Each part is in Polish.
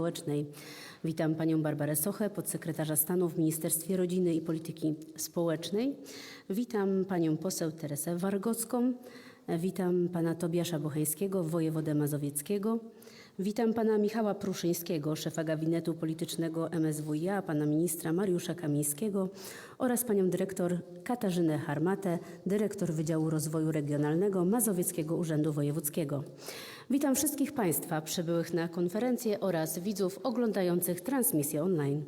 Społecznej. Witam panią Barbarę Sochę, podsekretarza stanu w Ministerstwie Rodziny i Polityki Społecznej. Witam panią poseł Teresę Wargocką. Witam pana Tobiasza Bocheńskiego, wojewodę mazowieckiego. Witam pana Michała Pruszyńskiego, szefa gabinetu politycznego MSWiA, pana ministra Mariusza Kamińskiego oraz panią dyrektor Katarzynę Harmatę, dyrektor Wydziału Rozwoju Regionalnego Mazowieckiego Urzędu Wojewódzkiego. Witam wszystkich państwa przybyłych na konferencję oraz widzów oglądających transmisję online.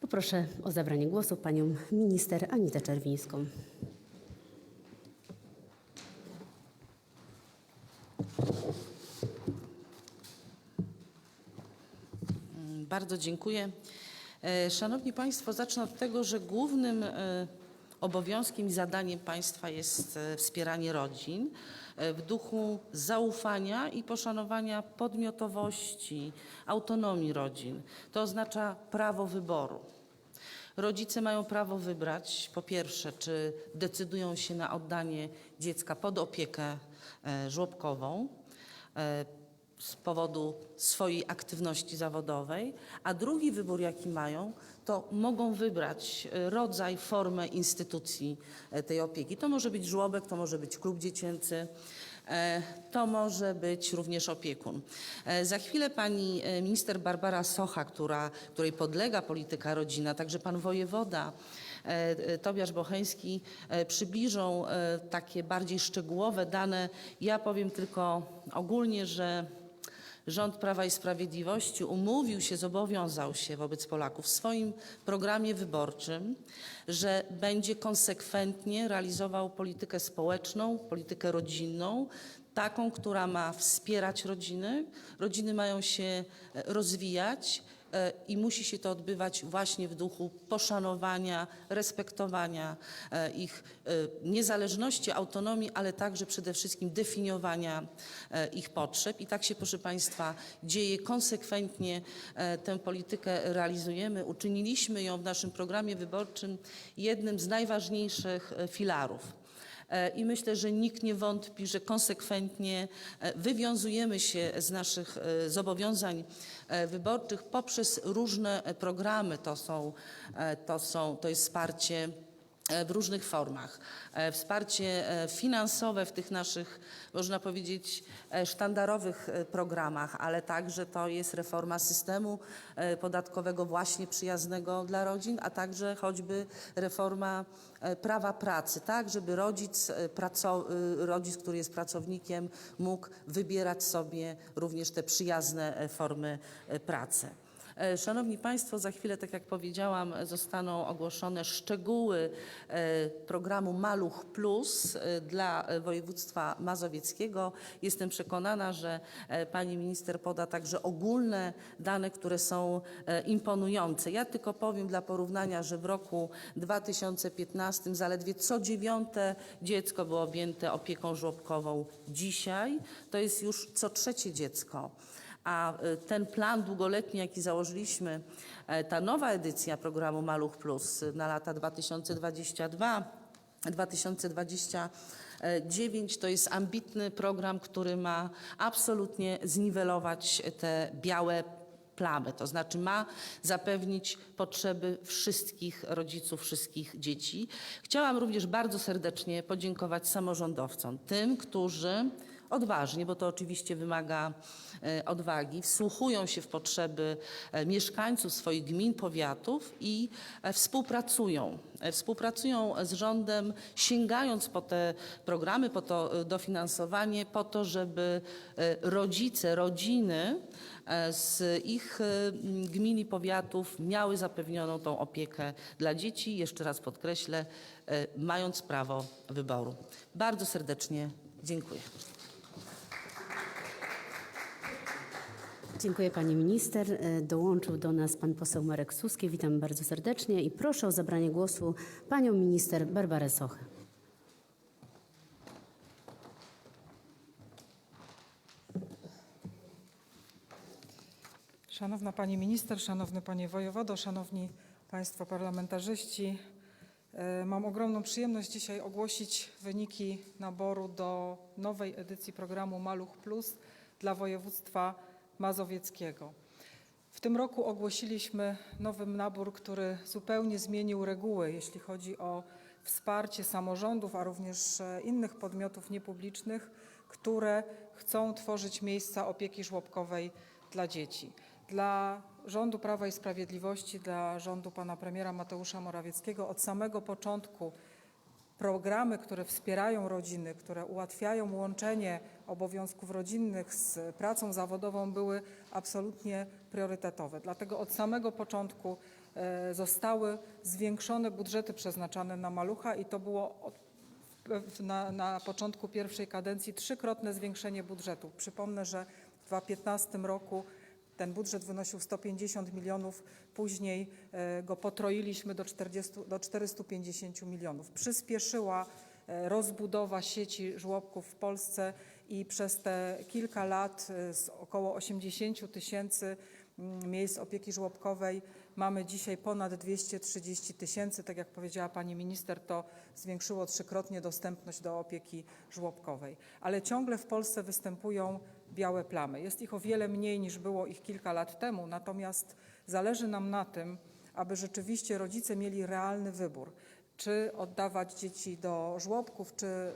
Poproszę o zabranie głosu panią minister Anitę Czerwińską. Bardzo dziękuję. E, Szanowni Państwo, zacznę od tego, że głównym e, obowiązkiem i zadaniem państwa jest e, wspieranie rodzin e, w duchu zaufania i poszanowania podmiotowości, autonomii rodzin. To oznacza prawo wyboru. Rodzice mają prawo wybrać, po pierwsze, czy decydują się na oddanie dziecka pod opiekę e, żłobkową z powodu swojej aktywności zawodowej, a drugi wybór, jaki mają, to mogą wybrać e, rodzaj, formę instytucji e, tej opieki. To może być żłobek, to może być klub dziecięcy, e, to może być również opiekun. Za chwilę pani minister Barbara Socha, która, której podlega polityka rodzina, także pan wojewoda Tobiasz Bocheński przybliżą takie bardziej szczegółowe dane. Ja powiem tylko ogólnie, że Rząd Prawa i Sprawiedliwości umówił się, zobowiązał się wobec Polaków w swoim programie wyborczym, że będzie konsekwentnie realizował politykę społeczną, politykę rodzinną, taką, która ma wspierać rodziny. Rodziny mają się e, rozwijać i musi się to odbywać właśnie w duchu poszanowania, respektowania e, ich e, niezależności, autonomii, ale także przede wszystkim definiowania e, ich potrzeb. I tak się, proszę Państwa, dzieje konsekwentnie tę politykę realizujemy. Uczyniliśmy ją w naszym programie wyborczym jednym z najważniejszych filarów. E, I myślę, że nikt nie wątpi, że konsekwentnie e, wywiązujemy się z naszych e, zobowiązań wyborczych poprzez różne programy. To, są, to, są, to jest wsparcie w różnych formach. E, Wsparcie e, finansowe w tych naszych, można powiedzieć, e, sztandarowych e, programach, ale także to jest reforma systemu e, podatkowego właśnie przyjaznego dla rodzin, a także choćby reforma e, prawa pracy, tak, żeby rodzic, e, e, rodzic, który jest pracownikiem, mógł wybierać sobie również te przyjazne e, formy e, pracy. E, Szanowni Państwo, za chwilę, tak jak powiedziałam, zostaną ogłoszone szczegóły e, programu Maluch Plus e, dla województwa mazowieckiego. Jestem przekonana, że pani minister poda także ogólne dane, które są imponujące. Ja tylko powiem dla porównania, że w roku 2015 zaledwie co dziewiąte dziecko było objęte opieką żłobkową. Dzisiaj to jest już co trzecie dziecko. A y, ten plan długoletni, jaki założyliśmy, e, ta nowa edycja programu Maluch Plus y, na lata 2022 2029 to jest ambitny program, który ma absolutnie zniwelować te białe plamy, to znaczy ma zapewnić potrzeby wszystkich rodziców, wszystkich dzieci. Chciałam również bardzo serdecznie podziękować samorządowcom, tym, którzy odważnie, bo to oczywiście wymaga e, odwagi, wsłuchują się w potrzeby e, mieszkańców swoich gmin, powiatów i e, współpracują. Współpracują z rządem, sięgając po te programy, po to dofinansowanie, po to, żeby rodzice, rodziny z ich gmin i powiatów miały zapewnioną tą opiekę dla dzieci. Jeszcze raz podkreślę, mając prawo wyboru. Bardzo serdecznie dziękuję. Dziękuję pani minister. E, Dołączył do nas pan poseł Marek Suski. Witam bardzo serdecznie i proszę o zabranie głosu panią minister Barbarę Sochę. Szanowna Pani Minister, Szanowny Panie Wojewodo, Szanowni Państwo Parlamentarzyści. e, Mam ogromną przyjemność dzisiaj ogłosić wyniki naboru do nowej edycji programu Maluch Plus dla województwa mazowieckiego. W tym roku ogłosiliśmy nowy nabór, który zupełnie zmienił reguły, jeśli chodzi o wsparcie samorządów, a również e, innych podmiotów niepublicznych, które chcą tworzyć miejsca opieki żłobkowej dla dzieci. Dla rządu Prawa i Sprawiedliwości, dla rządu pana premiera Mateusza Morawieckiego od samego początku programy, które wspierają rodziny, które ułatwiają łączenie obowiązków rodzinnych z pracą zawodową były absolutnie priorytetowe. Dlatego od samego początku e, zostały zwiększone budżety przeznaczane na malucha i to było na, na początku pierwszej kadencji trzykrotne zwiększenie budżetu. Przypomnę, że w 2015 roku ten budżet wynosił 150 milionów, później e, go potroiliśmy do, 40, do 450 milionów. Przyspieszyła e, rozbudowa sieci żłobków w Polsce i przez te kilka lat e, z około 80 tysięcy mm, miejsc opieki żłobkowej mamy dzisiaj ponad 230 tysięcy. Tak jak powiedziała pani minister, to zwiększyło trzykrotnie dostępność do opieki żłobkowej. Ale ciągle w Polsce występują białe plamy. Jest ich o wiele mniej niż było ich kilka lat temu, natomiast zależy nam na tym, aby rzeczywiście rodzice mieli realny wybór, czy oddawać dzieci do żłobków, czy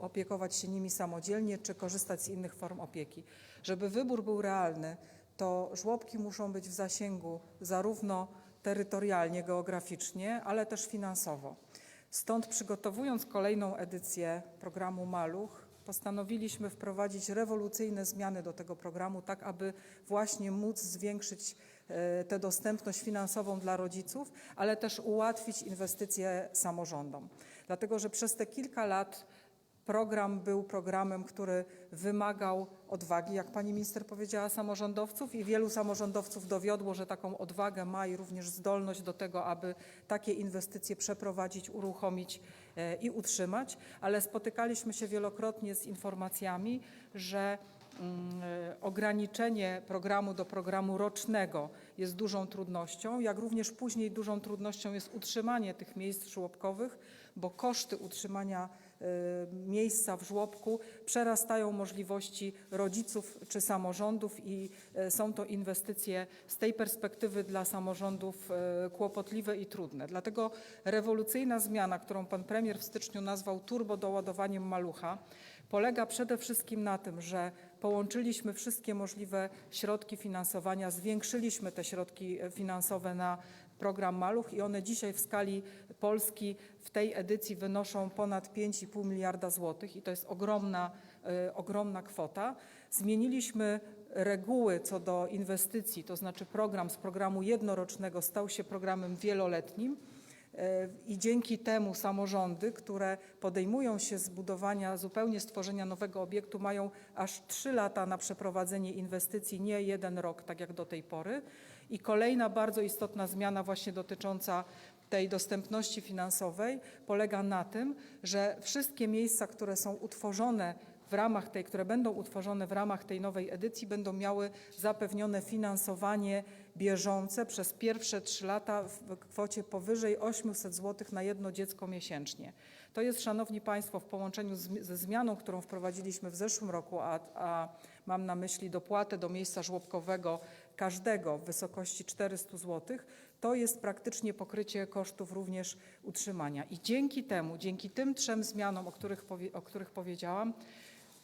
opiekować się nimi samodzielnie, czy korzystać z innych form opieki. Żeby wybór był realny, to żłobki muszą być w zasięgu zarówno terytorialnie, geograficznie, ale też finansowo. Stąd przygotowując kolejną edycję programu Maluch, postanowiliśmy wprowadzić rewolucyjne zmiany do tego programu, tak aby właśnie móc zwiększyć tę dostępność finansową dla rodziców, ale też ułatwić inwestycje samorządom. Dlatego, że przez te kilka lat program był programem, który wymagał odwagi, jak pani minister powiedziała, samorządowców i wielu samorządowców dowiodło, że taką odwagę ma i również zdolność do tego, aby takie inwestycje przeprowadzić, uruchomić e, i utrzymać, ale spotykaliśmy się wielokrotnie z informacjami, że e, ograniczenie programu do programu rocznego jest dużą trudnością, jak również później dużą trudnością jest utrzymanie tych miejsc żłobkowych, bo koszty utrzymania e, miejsca w żłobku przerastają możliwości rodziców czy samorządów i e, są to inwestycje z tej perspektywy dla samorządów kłopotliwe i trudne. Dlatego rewolucyjna zmiana, którą pan premier w styczniu nazwał turbodoładowaniem malucha, polega przede wszystkim na tym, że połączyliśmy wszystkie możliwe środki finansowania, zwiększyliśmy te środki e, finansowe na program Maluch i one dzisiaj w skali Polski w tej edycji wynoszą ponad 5,5 miliarda złotych i to jest ogromna, e, ogromna kwota. Zmieniliśmy reguły co do inwestycji, to znaczy program z programu jednorocznego stał się programem wieloletnim. E, I dzięki temu samorządy, które podejmują się zbudowania, zupełnie stworzenia nowego obiektu, mają aż 3 lata na przeprowadzenie inwestycji, nie jeden rok, tak jak do tej pory. I kolejna bardzo istotna zmiana, właśnie dotycząca tej dostępności finansowej, polega na tym, że wszystkie miejsca, które są utworzone ramach tej, które będą utworzone w ramach tej nowej edycji, będą miały zapewnione finansowanie bieżące przez pierwsze trzy lata w kwocie powyżej 800 zł na jedno dziecko miesięcznie. To jest, Szanowni Państwo, w połączeniu z, ze zmianą, którą wprowadziliśmy w zeszłym roku, a, a mam na myśli dopłatę do miejsca żłobkowego każdego w wysokości 400 zł, to jest praktycznie pokrycie kosztów również utrzymania. I dzięki temu, dzięki tym trzem zmianom, o których, o których powiedziałam,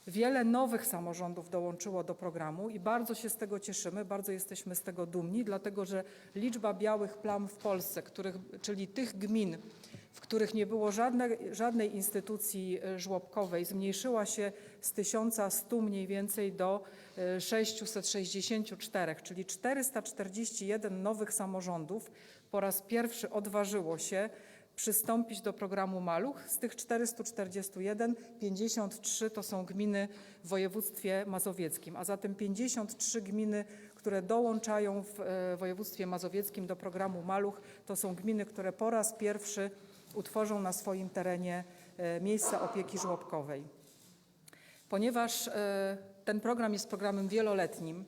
Wiele nowych samorządów dołączyło do programu i bardzo się z tego cieszymy, bardzo jesteśmy z tego dumni, dlatego że liczba białych plam w Polsce, których, czyli tych gmin, w których nie było żadnej, żadnej instytucji e, żłobkowej, zmniejszyła się z 1100 mniej więcej do e, 664, czyli 441 nowych samorządów po raz pierwszy odważyło się przystąpić do programu Maluch. Z tych 441 53 to są gminy w województwie mazowieckim, a zatem 53 gminy, które dołączają w e, województwie mazowieckim do programu Maluch, to są gminy, które po raz pierwszy utworzą na swoim terenie e, miejsca opieki żłobkowej. Ponieważ e, ten program jest programem wieloletnim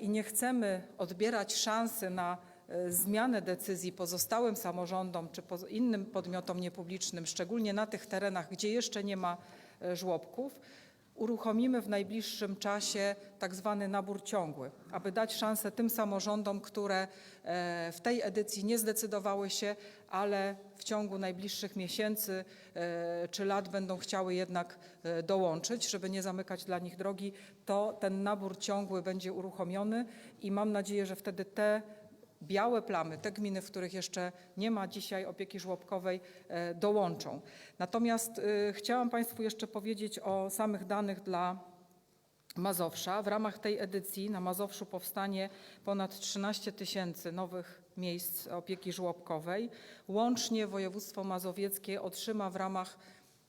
i nie chcemy odbierać szansy na zmianę decyzji pozostałym samorządom czy innym podmiotom niepublicznym, szczególnie na tych terenach, gdzie jeszcze nie ma e, żłobków, uruchomimy w najbliższym czasie tak zwany nabór ciągły, aby dać szansę tym samorządom, które e, w tej edycji nie zdecydowały się, ale w ciągu najbliższych miesięcy e, czy lat będą chciały jednak e, dołączyć, żeby nie zamykać dla nich drogi, to ten nabór ciągły będzie uruchomiony i mam nadzieję, że wtedy te białe plamy, te gminy, w których jeszcze nie ma dzisiaj opieki żłobkowej, e, dołączą. Natomiast e, chciałam Państwu jeszcze powiedzieć o samych danych dla Mazowsza. W ramach tej edycji na Mazowszu powstanie ponad 13 tysięcy nowych miejsc opieki żłobkowej. Łącznie województwo mazowieckie otrzyma w ramach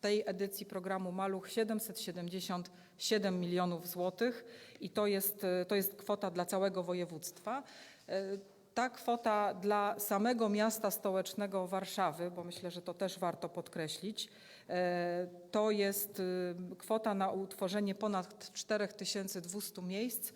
tej edycji programu Maluch 777 milionów złotych i to jest, e, to jest kwota dla całego województwa. Ta kwota dla samego miasta stołecznego Warszawy, bo myślę, że to też warto podkreślić, e, to jest y, kwota na utworzenie ponad 4200 miejsc e,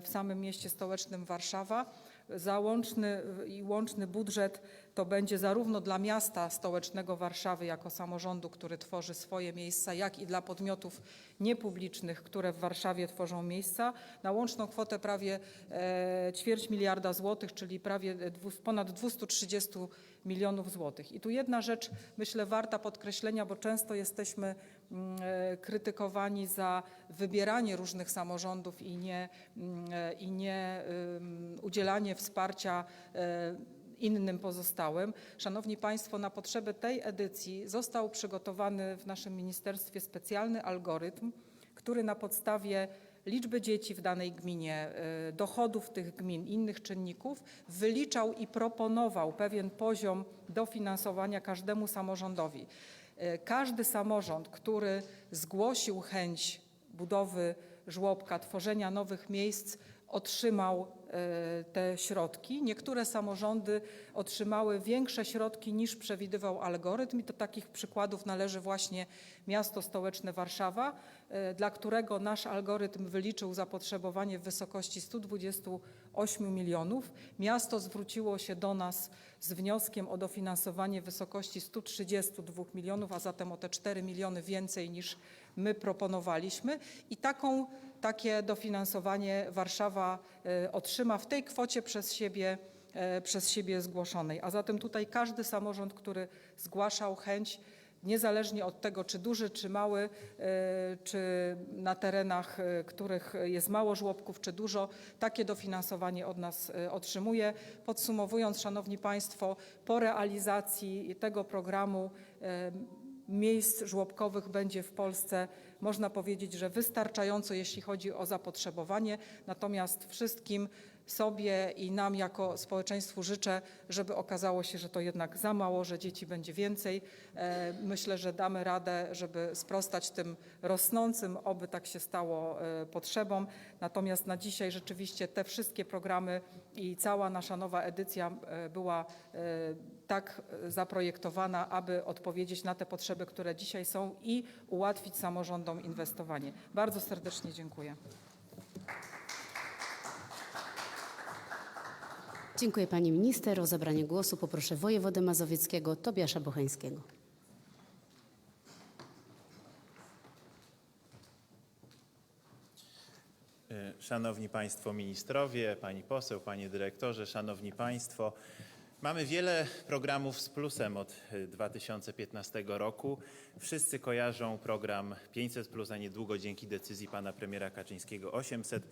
w samym mieście stołecznym Warszawa. Załączny i łączny budżet to będzie zarówno dla miasta stołecznego Warszawy jako samorządu, który tworzy swoje miejsca, jak i dla podmiotów niepublicznych, które w Warszawie tworzą miejsca, na łączną kwotę prawie e, ćwierć miliarda złotych, czyli prawie ponad 230 milionów złotych. I tu jedna rzecz, myślę, warta podkreślenia, bo często jesteśmy krytykowani za wybieranie różnych samorządów i nie, mm, e, i nie udzielanie wsparcia e, innym pozostałym. Szanowni Państwo, na potrzeby tej edycji został przygotowany w naszym ministerstwie specjalny algorytm, który na podstawie liczby dzieci w danej gminie, y, dochodów tych gmin, innych czynników, wyliczał i proponował pewien poziom dofinansowania każdemu samorządowi. Y, Każdy samorząd, który zgłosił chęć budowy żłobka, tworzenia nowych miejsc, otrzymał e, te środki. Niektóre samorządy otrzymały większe środki niż przewidywał algorytm i do takich przykładów należy właśnie miasto stołeczne Warszawa, e, dla którego nasz algorytm wyliczył zapotrzebowanie w wysokości 128 milionów. Miasto zwróciło się do nas z wnioskiem o dofinansowanie w wysokości 132 milionów, a zatem o te 4 miliony więcej niż my proponowaliśmy i taką, takie dofinansowanie Warszawa e, otrzyma w tej kwocie przez siebie, e, przez siebie zgłoszonej. A zatem tutaj każdy samorząd, który zgłaszał chęć, niezależnie od tego, czy duży, czy mały, e, czy na terenach, e, których jest mało żłobków, czy dużo, takie dofinansowanie od nas e, otrzymuje. Podsumowując, Szanowni Państwo, po realizacji tego programu miejsc żłobkowych będzie w Polsce, można powiedzieć, że wystarczająco, jeśli chodzi o zapotrzebowanie. Natomiast wszystkim sobie i nam jako społeczeństwu życzę, żeby okazało się, że to jednak za mało, że dzieci będzie więcej. E, Myślę, że damy radę, żeby sprostać tym rosnącym, oby tak się stało, e, potrzebom. Natomiast na dzisiaj rzeczywiście te wszystkie programy i cała nasza nowa edycja e, była tak e, zaprojektowana, aby odpowiedzieć na te potrzeby, które dzisiaj są i ułatwić samorządom inwestowanie. Bardzo serdecznie dziękuję. Dziękuję pani minister. O zabranie głosu poproszę wojewodę mazowieckiego Tobiasza Bocheńskiego. E, Szanowni Państwo Ministrowie, Pani Poseł, Panie Dyrektorze, Szanowni Państwo. Mamy wiele programów z plusem od e, 2015 roku. Wszyscy kojarzą program 500, a niedługo dzięki decyzji pana premiera Kaczyńskiego 800,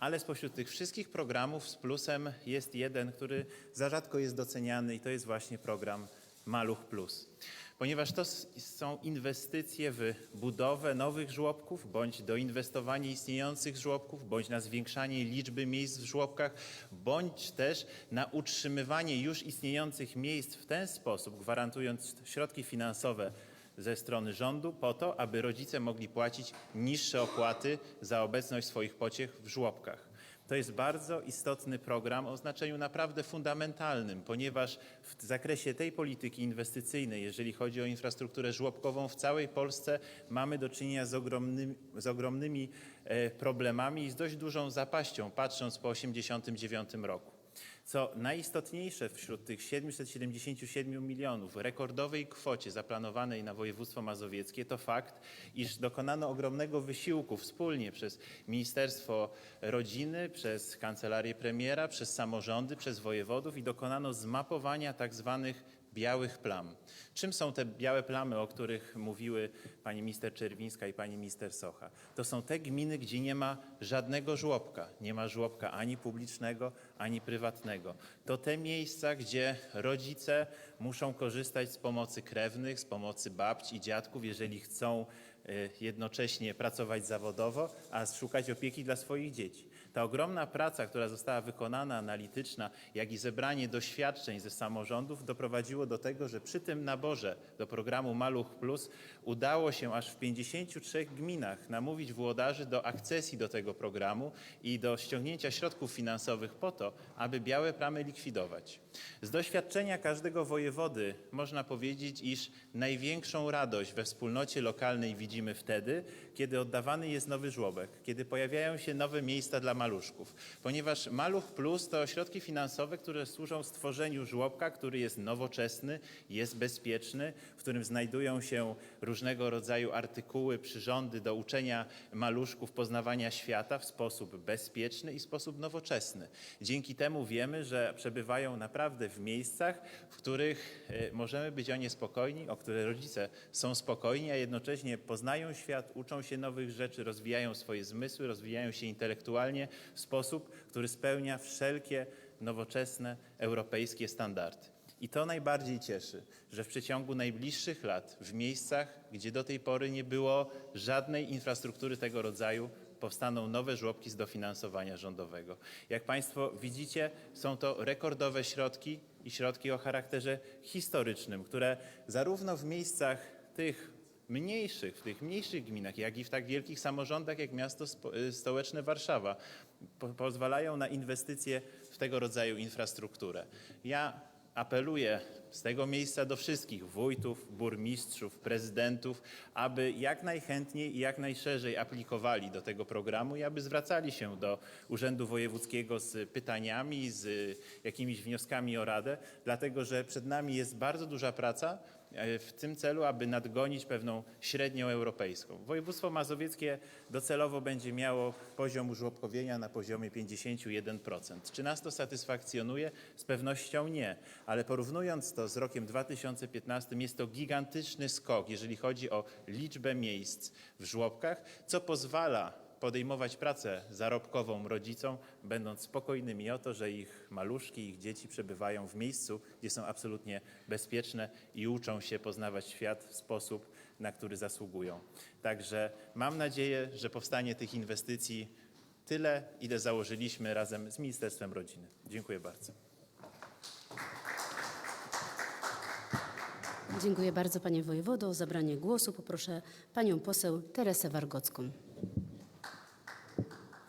ale spośród tych wszystkich programów z plusem jest jeden, który za rzadko jest doceniany i to jest właśnie program Maluch Plus ponieważ to są inwestycje w budowę nowych żłobków, bądź doinwestowanie istniejących żłobków, bądź na zwiększanie liczby miejsc w żłobkach, bądź też na utrzymywanie już istniejących miejsc w ten sposób, gwarantując środki finansowe ze strony rządu po to, aby rodzice mogli płacić niższe opłaty za obecność swoich pociech w żłobkach. To jest bardzo istotny program o znaczeniu naprawdę fundamentalnym, ponieważ w zakresie tej polityki inwestycyjnej, jeżeli chodzi o infrastrukturę żłobkową w całej Polsce, mamy do czynienia z ogromnymi, z ogromnymi e, problemami i z dość dużą zapaścią, patrząc po 1989 roku. Co najistotniejsze wśród tych 777 milionów rekordowej kwocie zaplanowanej na województwo mazowieckie to fakt, iż dokonano ogromnego wysiłku wspólnie przez Ministerstwo Rodziny, przez Kancelarię Premiera, przez samorządy, przez wojewodów i dokonano zmapowania tak zwanych białych plam. Czym są te białe plamy, o których mówiły pani minister Czerwińska i pani minister Socha? To są te gminy, gdzie nie ma żadnego żłobka. Nie ma żłobka ani publicznego, ani prywatnego. To te miejsca, gdzie rodzice muszą korzystać z pomocy krewnych, z pomocy babci i dziadków, jeżeli chcą y, jednocześnie pracować zawodowo, a szukać opieki dla swoich dzieci. Ta ogromna praca, która została wykonana, analityczna, jak i zebranie doświadczeń ze samorządów doprowadziło do tego, że przy tym naborze do programu Maluch Plus udało się aż w 53 gminach namówić włodarzy do akcesji do tego programu i do ściągnięcia środków finansowych po to, aby białe plamy likwidować. Z doświadczenia każdego wojewody można powiedzieć, iż największą radość we wspólnocie lokalnej widzimy wtedy, kiedy oddawany jest nowy żłobek, kiedy pojawiają się nowe miejsca dla maluszków. Ponieważ Maluch Plus to środki finansowe, które służą stworzeniu żłobka, który jest nowoczesny, jest bezpieczny, w którym znajdują się różnego rodzaju artykuły, przyrządy do uczenia maluszków poznawania świata w sposób bezpieczny i sposób nowoczesny. Dzięki temu wiemy, że przebywają naprawdę w miejscach, w których e, możemy być o nie spokojni, o które rodzice są spokojni, a jednocześnie poznają świat, uczą się nowych rzeczy, rozwijają swoje zmysły, rozwijają się intelektualnie w sposób, który spełnia wszelkie nowoczesne europejskie standardy. I to najbardziej cieszy, że w przeciągu najbliższych lat, w miejscach, gdzie do tej pory nie było żadnej infrastruktury tego rodzaju, powstaną nowe żłobki z dofinansowania rządowego. Jak Państwo widzicie, są to rekordowe środki i środki o charakterze historycznym, które zarówno w miejscach tych mniejszych, w tych mniejszych gminach, jak i w tak wielkich samorządach jak miasto y, stołeczne Warszawa po, pozwalają na inwestycje w tego rodzaju infrastrukturę. Ja apeluję z tego miejsca do wszystkich wójtów, burmistrzów, prezydentów, aby jak najchętniej i jak najszerzej aplikowali do tego programu i aby zwracali się do Urzędu Wojewódzkiego z pytaniami, z jakimiś wnioskami o radę, dlatego że przed nami jest bardzo duża praca w tym celu, aby nadgonić pewną średnią europejską. Województwo mazowieckie docelowo będzie miało poziom użłobkowienia na poziomie 51%. Czy nas to satysfakcjonuje? Z pewnością nie, ale porównując to z rokiem 2015 jest to gigantyczny skok, jeżeli chodzi o liczbę miejsc w żłobkach, co pozwala podejmować pracę zarobkową rodzicom, będąc spokojnymi o to, że ich maluszki, ich dzieci przebywają w miejscu, gdzie są absolutnie bezpieczne i uczą się poznawać świat w sposób, na który zasługują. Także mam nadzieję, że powstanie tych inwestycji tyle, ile założyliśmy razem z Ministerstwem Rodziny. Dziękuję bardzo. Dziękuję bardzo panie wojewodo. O zabranie głosu poproszę panią poseł Teresę Wargocką.